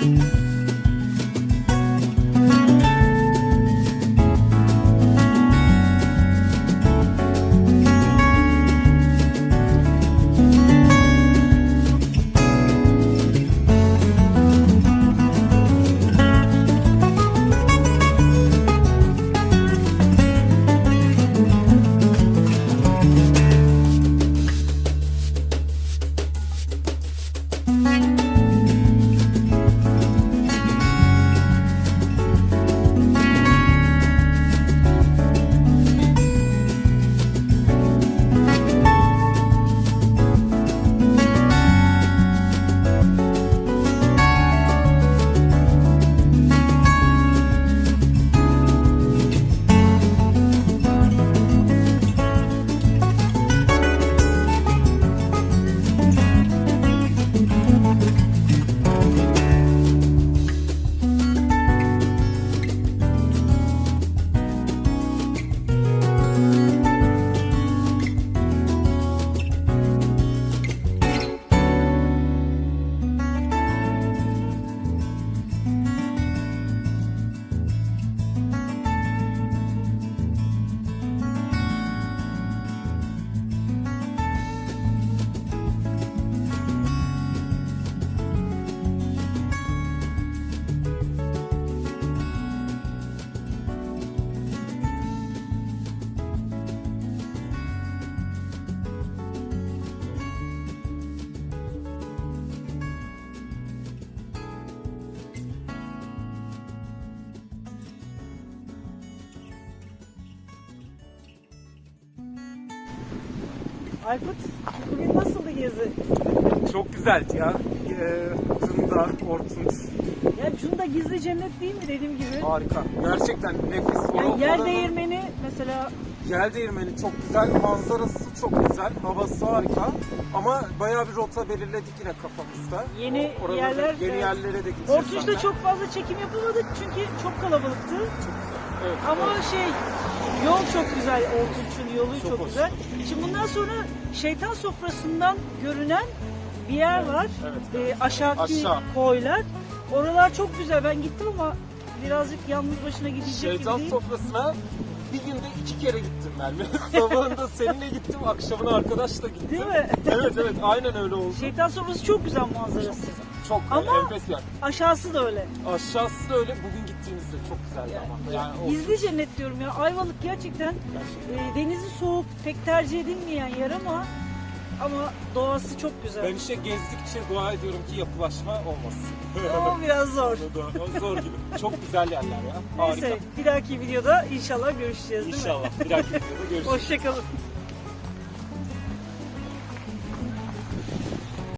Bye. Aykut, bugün nasıldı gezi? Çok güzeldi ya. Ee, Cunda, Ortunç. Ya Cunda gizli cennet değil mi dediğim gibi? Harika. Gerçekten nefis. Yani yer değirmeni mesela Yer değirmeni çok güzel. Manzarası çok güzel. Havası harika. Ama bayağı bir rota belirledik yine kafamızda. Yeni O- yerler, Yeni evet. yerlere de gideceğiz. Zaten. çok fazla çekim yapamadık çünkü çok kalabalıktı. Evet, Ama evet. şey yol çok güzel Ortunç'un yolu çok, Çok güzel. Şimdi bundan sonra şeytan sofrasından görünen bir yer var. evet, Ee, aşağıki Aşağı. koylar. Oralar çok güzel. Ben gittim ama birazcık yalnız başına gidecek Şeytan gibi değil. sofrasına bir günde iki kere gittim Merve. Sabahında seninle gittim, akşamına arkadaşla gittim. Değil mi? Evet evet aynen öyle oldu. Şeytan sofrası çok güzel manzarası. Çok Ama- enfes bir yer. Aşağısı da öyle. Aşağısı da öyle. Bugün gittiğimizde çok güzeldi ama. Yani o- Gizli cennet diyorum ya. Ayvalık gerçekten e, denizi soğuk, pek tercih edilmeyen yer ama ama doğası çok güzel. Ben işte gezdikçe dua ediyorum ki yapılaşma olmasın. Ama biraz zor. O Zor gibi. Çok güzel yerler ya. Harika. Neyse bir dahaki videoda inşallah görüşeceğiz değil mi? İnşallah. Bir dahaki videoda görüşürüz. Hoşçakalın.